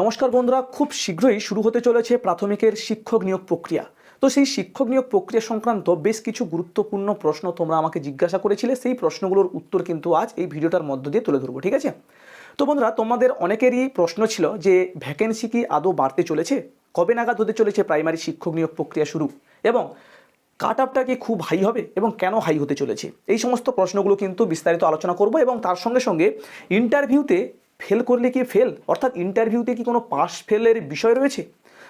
নমস্কার বন্ধুরা, খুব শীঘ্রই শুরু হতে চলেছে প্রাথমিকের শিক্ষক নিয়োগ প্রক্রিয়া। তো সেই শিক্ষক নিয়োগ প্রক্রিয়া সংক্রান্ত বেশ কিছু গুরুত্বপূর্ণ প্রশ্ন তোমরা আমাকে জিজ্ঞাসা করেছিলে, সেই প্রশ্নগুলোর উত্তর কিন্তু আজ এই ভিডিওটার মধ্য দিয়ে তুলে ধরবো, ঠিক আছে? তো বন্ধুরা, তোমাদের অনেকেরই প্রশ্ন ছিল যে ভ্যাকেন্সি কি আদৌ বাড়তে চলেছে? কবে নাগাদ হতে চলেছে প্রাইমারি শিক্ষক নিয়োগ প্রক্রিয়া শুরু? এবং কাট আপটা কি খুব হাই হবে এবং কেন হাই হতে চলেছে? এই সমস্ত প্রশ্নগুলো কিন্তু বিস্তারিত আলোচনা করব এবং তার সঙ্গে সঙ্গে ইন্টারভিউতে ফেল করলে কি ফেল অর্থাৎ ইন্টারভিউতে কি কোনো পাস ফেলের বিষয় রয়েছে?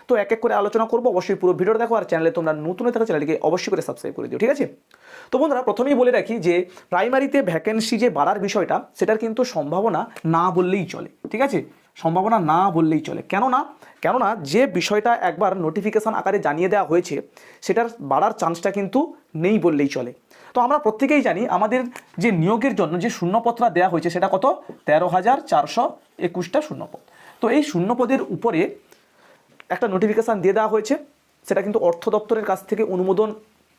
তো এক এক করে আলোচনা করব, অবশ্যই পুরো ভিডিও দেখো, আর চ্যানেলে তোমরা নতুন থাকা চ্যানেলটিকে অবশ্যই করে সাবস্ক্রাইব করে দিও, ঠিক আছে? তো বন্ধুরা, প্রথমেই বলে রাখি যে প্রাইমারিতে ভ্যাকেন্সি যে বাড়ার বিষয়টা, সেটার কিন্তু সম্ভাবনা না বললেই চলে, ঠিক আছে? সম্ভাবনা না বললেই চলে। কেননা কেননা যে বিষয়টা একবার নোটিফিকেশান আকারে জানিয়ে দেওয়া হয়েছে, সেটার বাড়ার চান্সটা কিন্তু নেই বললেই চলে। তো আমরা প্রত্যেকেই জানি আমাদের যে নিয়োগের জন্য যে শূন্যপত্রা দেওয়া হয়েছে, সেটা কত? তেরো হাজার চারশো একুশটা শূন্যপদ। তো এই শূন্যপদের উপরে একটা নোটিফিকেশান দিয়ে দেওয়া হয়েছে, সেটা কিন্তু অর্থ দপ্তরের কাছ থেকে অনুমোদন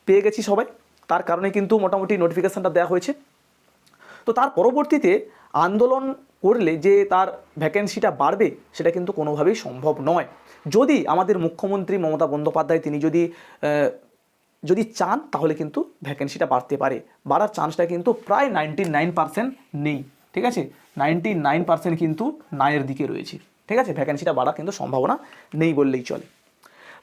পেয়ে গেছি সবাই। তার কারণে কিন্তু মোটামুটি নোটিফিকেশানটা দেওয়া হয়েছে। তো তার পরবর্তীতে আন্দোলন করলে যে তার ভ্যাকেন্সিটা বাড়বে, সেটা কিন্তু কোনোভাবেই সম্ভব নয়। যদি আমাদের মুখ্যমন্ত্রী মমতা বন্দ্যোপাধ্যায় তিনি যদি যদি চান, তাহলে কিন্তু ভ্যাকেন্সিটা বাড়তে পারে। বাড়ার চান্সটা কিন্তু প্রায় নাইনটি নাইন পার্সেন্ট নেই, ঠিক আছে? নাইনটি নাইন পার্সেন্ট কিন্তু নায়ের দিকে রয়েছে, ঠিক আছে? ভ্যাকেন্সিটা বাড়ার কিন্তু সম্ভাবনা নেই বললেই চলে।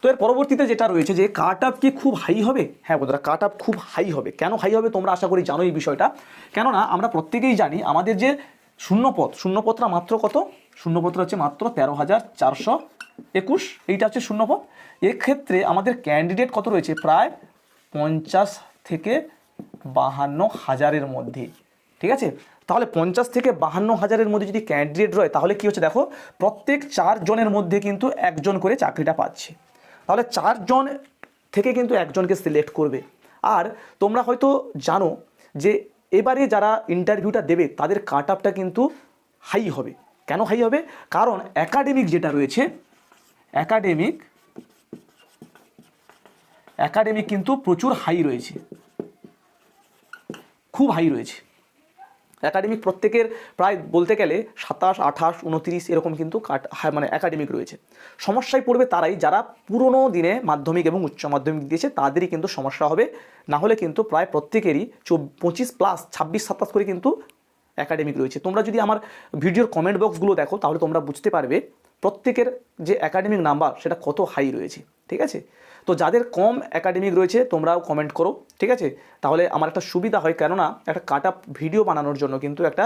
তো এর পরবর্তীতে যেটা রয়েছে যে কাট আপ কি খুব হাই হবে? হ্যাঁ বন্ধুরা কাট আপ খুব হাই হবে। কেন হাই হবে তোমরা আশা করি জানো এই বিষয়টা। কেননা আমরা প্রত্যেকেই জানি, আমাদের যে শূন্যপদ শূন্যপত্রা মাত্র কত? শূন্যপত্র হচ্ছে মাত্র তেরো হাজার চারশো একুশ। এইটা হচ্ছে শূন্যপদ। এক্ষেত্রে আমাদের ক্যান্ডিডেট কত রয়েছে? প্রায় পঞ্চাশ থেকে বাহান্ন হাজারের মধ্যে। ঠিক আছে? তাহলে পঞ্চাশ থেকে বাহান্ন হাজারের মধ্যে যদি ক্যান্ডিডেট রয়, তাহলে কি হচ্ছে দেখো? প্রত্যেক চারজনের মধ্যে কিন্তু একজন করে চাকরিটা পাচ্ছে। তাহলে চারজন থেকে কিন্তু একজনকে সিলেক্ট করবে। আর তোমরা হয়তো জানো যে এবারে যারা ইন্টারভিউটা দেবে, তাদের কাট আপটা কিন্তু হাই হবে। কেন হাই হবে? কারণ একাডেমিক যেটা রয়েছে একাডেমিক একাডেমিক কিন্তু প্রচুর হাই রয়েছে। খুব হাই রয়েছে। একাডেমিক প্রত্যেকের প্রায় বলতে গেলে সাতাশ, আঠাশ, উনত্রিশ এরকম কিন্তু কাট মানে অ্যাকাডেমিক রয়েছে। সমস্যায় পড়বে তারাই, যারা পুরনো দিনে মাধ্যমিক এবং উচ্চ মাধ্যমিক দিয়েছে, তাদেরই কিন্তু সমস্যা হবে। না হলে কিন্তু প্রায় প্রত্যেকেরই পঁচিশ প্লাস ছাব্বিশ, সাতাশ করে কিন্তু অ্যাকাডেমিক রয়েছে। তোমরা যদি আমার ভিডিওর কমেন্ট বক্সগুলো দেখো, তাহলে তোমরা বুঝতে পারবে প্রত্যেকের যে একাডেমিক নাম্বার সেটা কত হাই রয়েছে, ঠিক আছে? তো যাদের কম একাডেমিক রয়েছে, তোমরাও কমেন্ট করো, ঠিক আছে? তাহলে আমার একটা সুবিধা হয়, কেননা একটা কাট আপ ভিডিও বানানোর জন্য কিন্তু একটা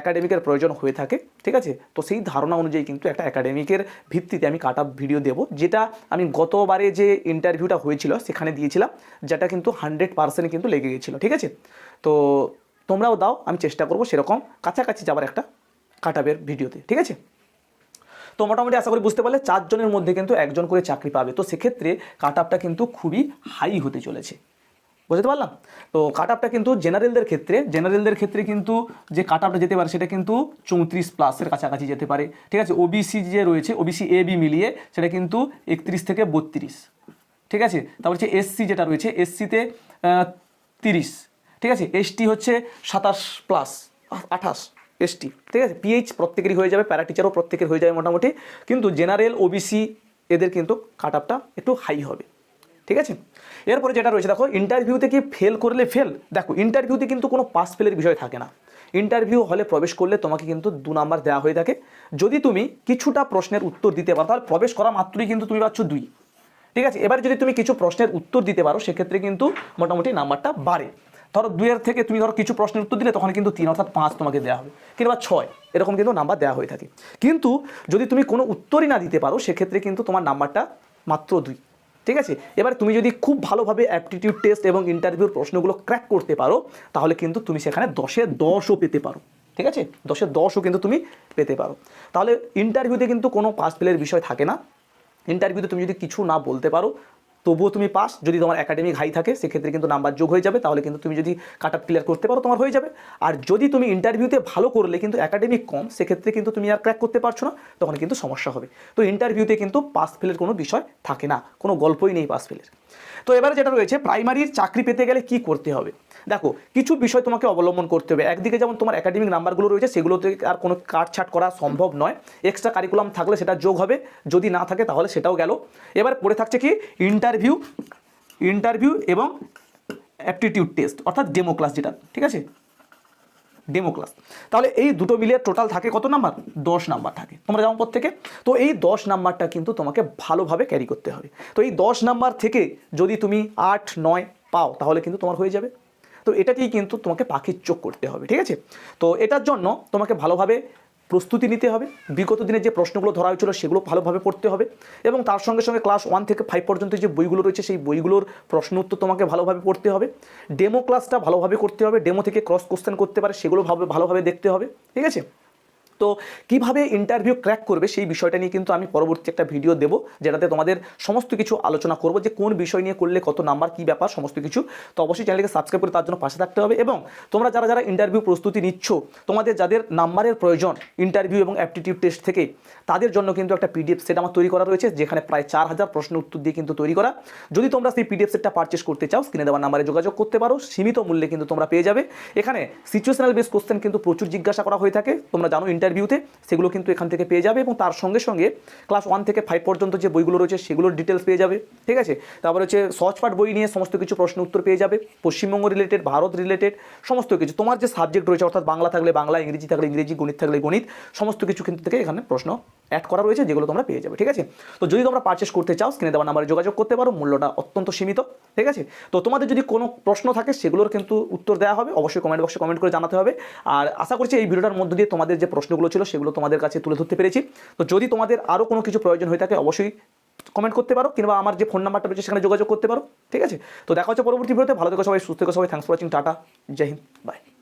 একাডেমিকের প্রয়োজন হয়ে থাকে, ঠিক আছে? তো সেই ধারণা অনুযায়ী কিন্তু একটা একাডেমিকের ভিত্তিতে আমি কাট আপ ভিডিও দেবো, যেটা আমি গতবারে যে ইন্টারভিউটা হয়েছিল, সেখানে দিয়েছিলাম, যেটা কিন্তু হান্ড্রেড পার্সেন্ট কিন্তু লেগে গেছিল, ঠিক আছে? তো তোমরাও দাও, আমি চেষ্টা করব সেরকম কাছাকাছি যাবার একটা কাট আপের ভিডিওতে ঠিক আছে? তো মোটামুটি আশা করি বুঝতে পারলে চারজনের মধ্যে কিন্তু একজন করে চাকরি পাবে। তো সেক্ষেত্রে কাট আপটা কিন্তু খুবই হাই হতে চলেছে। বুঝতে পারলাম? তো কাট আপটা কিন্তু জেনারেলদের ক্ষেত্রে জেনারেলদের ক্ষেত্রে কিন্তু যে কাট আপটা যেতে পারে সেটা কিন্তু চৌত্রিশ প্লাসের কাছাকাছি যেতে পারে। ঠিক আছে? ওবিসি যে রয়েছে ওবিসি এ বি মিলিয়ে সেটা কিন্তু একত্রিশ থেকে বত্রিশ। ঠিক আছে? তারপর হচ্ছে এসসি যেটা রয়েছে এসসিতে তিরিশ। ঠিক আছে? এসটি হচ্ছে সাতাশ প্লাস আঠাশ। এসটি ঠিক আছে? পিএইচ প্রত্যেকেরই হয়ে যাবে প্যারা টিচারও প্রত্যেকের হয়ে যাবে মোটামুটি। কিন্তু জেনারেল ওবিসি এদের কিন্তু কাট আপটা একটু হাই হবে। ঠিক আছে? এরপরে যেটা রয়েছে, দেখো ইন্টারভিউতে কি ফেল করলে ফেল দেখো ইন্টারভিউতে কিন্তু কোনো পাস ফেলের বিষয় থাকে না। ইন্টারভিউ হলে প্রবেশ করলে তোমাকে কিন্তু দু নাম্বার দেওয়া হয়ে থাকে। যদি তুমি কিছুটা প্রশ্নের উত্তর দিতে পারো, তাহলে প্রবেশ করা মাত্রই কিন্তু তুমি পাচ্ছ দুই। ঠিক আছে? এবার যদি তুমি কিছু প্রশ্নের উত্তর দিতে পারো, সেক্ষেত্রে কিন্তু মোটামুটি নাম্বারটা বাড়ে। ধরো দুইয়ের থেকে তুমি ধরো কিছু প্রশ্নের উত্তর দিলে তখন কিন্তু তিন অর্থাৎ পাঁচ তোমাকে দেওয়া হবে। কিংবা ছয়, এরকম কিন্তু নাম্বার দেওয়া হয়ে থাকে। কিন্তু যদি তুমি কোনো উত্তরই না দিতে পারো, সেক্ষেত্রে কিন্তু তোমার নাম্বারটা মাত্র দুই। ঠিক আছে? এবার তুমি যদি খুব ভালোভাবে অ্যাপটিটিউড টেস্ট এবং ইন্টারভিউর প্রশ্নগুলো ক্র্যাক করতে পারো, তাহলে কিন্তু তুমি সেখানে দশে দশও পেতে পারো। ঠিক আছে? দশে দশও কিন্তু তুমি পেতে পারো। তাহলে ইন্টারভিউতে কিন্তু কোনো পাস ফেলের বিষয় থাকে না। ইন্টারভিউতে তুমি যদি কিছু না বলতে পারো তবুও তুমি পাস। যদি তোমার একাডেমিক হাই থাকে, সেক্ষেত্রে কিন্তু নাম্বার যোগ হয়ে যাবে। তাহলে কিন্তু তুমি যদি কাট আপ ক্লিয়ার করতে পারো, তোমার হয়ে যাবে। আর যদি তুমি ইন্টারভিউতে ভালো করলে কিন্তু একাডেমিক কম, সেক্ষেত্রে কিন্তু তুমি আর ক্র্যাক করতে পারছ না, তখন কিন্তু সমস্যা হবে। তো ইন্টারভিউতে কিন্তু পাস ফেলের কোনো বিষয় থাকে না। কোনো গল্পই নেই পাস ফেলের তো এবারে যেটা রয়েছে প্রাইমারির চাকরি পেতে গেলে কি করতে হবে? দেখো, কিছু বিষয় তোমাকে অবলম্বন করতে হবে। একদিকে যেমন তোমার একাডেমিক নাম্বারগুলো রয়েছে, সেগুলোতে আর কোনো কাটছাট করা সম্ভব নয়। এক্সট্রা কারিকুলাম থাকলে সেটা যোগ হবে। যদি না থাকে তাহলে সেটাও গেল। এবার পড়ে থাকছে কি? ইন্টারভিউ ইন্টারভিউ এবং অ্যাপটিটিউড টেস্ট অর্থাৎ ডেমো ক্লাস যেটা, ঠিক আছে? ডেমো ক্লাস তাহলে এই দুটো মিলিয়ে টোটাল থাকে কত নাম্বার? দশ নাম্বার থাকে। তোমরা যেমন পর থেকে তো এই দশ নাম্বারটা কিন্তু তোমাকে ভালোভাবে ক্যারি করতে হবে। তো এই দশ নাম্বার থেকে যদি তুমি আট, নয় পাও, তাহলে কিন্তু তোমার হয়ে যাবে। তো এটাকেই কিন্তু তোমাকে পাখির চোখ করতে হবে, ঠিক আছে? তো এটার জন্য তোমাকে ভালোভাবে প্রস্তুতি নিতে হবে। বিগত দিনে যে প্রশ্নগুলো ধরা হয়েছিল সেগুলো ভালোভাবে পড়তে হবে এবং তার সঙ্গে সঙ্গে ক্লাস ওয়ান থেকে ফাইভ পর্যন্ত যে বইগুলো রয়েছে সেই বইগুলোর প্রশ্ন উত্তর তোমাকে ভালোভাবে পড়তে হবে। ডেমো ক্লাসটা ভালোভাবে করতে হবে। ডেমো থেকে ক্রস কোশ্চেন করতে পারে সেগুলো ভাবে ভালোভাবে দেখতে হবে, ঠিক আছে? তো কীভাবে ইন্টারভিউ ক্র্যাক করবে সেই বিষয়টা নিয়ে কিন্তু আমি পরবর্তী একটা ভিডিও দেব, যেটাতে তোমাদের সমস্ত কিছু আলোচনা করব যে কোন বিষয় নিয়ে করলে কত নাম্বার কি ব্যাপার, সমস্ত কিছু। তো অবশ্যই চ্যানেলকে সাবস্ক্রাইব করে তার জন্য পাশে থাকতে হবে এবং তোমরা যারা যারা ইন্টারভিউ প্রস্তুতি নিচ্ছ, তোমাদের যাদের নাম্বারের প্রয়োজন ইন্টারভিউ এবং অ্যাপটিটিউড টেস্ট থেকে, তাদের জন্য কিন্তু একটা পিডিএফ সেট আমার তৈরি করা রয়েছে, যেখানে প্রায় চার হাজার প্রশ্ন উত্তর দিয়ে কিন্তু তৈরি করা। যদি তোমরা সেই পিডিএফ সেটটা পারচেস করতে চাও স্ক্রিনে দেওয়া নাম্বারে যোগাযোগ করতে পারো, সীমিত মূল্যে কিন্তু তোমরা পেয়ে যাবে। এখানে সিচুয়েশনাল বেস কোশ্চেন কিন্তু প্রচুর জিজ্ঞাসা করা হয়ে থাকে, তোমরা জানো ইন্টারভিউতে সেগুলো কিন্তু এখান থেকে পেয়ে যাবে এবং তার সঙ্গে সঙ্গে ক্লাস ওয়ান থেকে ফাইভ পর্যন্ত যে বইগুলো রয়েছে, সেগুলোর ডিটেলস পেয়ে যাবে, ঠিক আছে? তারপর হচ্ছে সহজপাঠ বই নিয়ে সমস্ত কিছু প্রশ্ন উত্তর পেয়ে যাবে, পশ্চিমবঙ্গ রিলেটেড ভারত রিলেটেড সমস্ত কিছু। তোমার যে সাবজেক্ট রয়েছে, অর্থাৎ বাংলা থাকলে বাংলা, ইংরেজি থাকলে ইংরেজি, গণিত থাকলে গণিত, সমস্ত কিছু কিন্তু থেকে এখানে প্রশ্ন অ্যাড করা রয়েছে, যেগুলো তোমরা পেয়ে যাবে, ঠিক আছে? তো যদি তোমরা পারচেস করতে চাও স্ক্রিনে দেওয়া নাম্বারে যোগাযোগ করতে পারো, মূল্যটা অত্যন্ত সীমিত, ঠিক আছে? তো তোমাদের যদি কোনো প্রশ্ন থাকে, সেগুলোর কিন্তু উত্তর দেওয়া হবে, অবশ্যই কমেন্ট বক্সে কমেন্ট করে জানাতে হবে। আর আশা করছি এই ভিডিওটার মধ্যে দিয়ে তোমাদের যে প্রশ্নগুলো ছিল, সেগুলো তোমাদের কাছে তুলে ধরতে পেরেছি। তো যদি তোমাদের আরও কোনো কিছু প্রয়োজন হয়ে থাকে, অবশ্যই কমেন্ট করতে পারো, কিংবা আমার যে ফোন নাম্বারটা রয়েছে, সেখানে যোগাযোগ করতে পারো, ঠিক আছে? তো দেখা হচ্ছে পরবর্তী ভিডিওতে, ভালো থেকো সবাই, সুস্থ থেকো সবাই thanks for watching tata, Jai Hind bye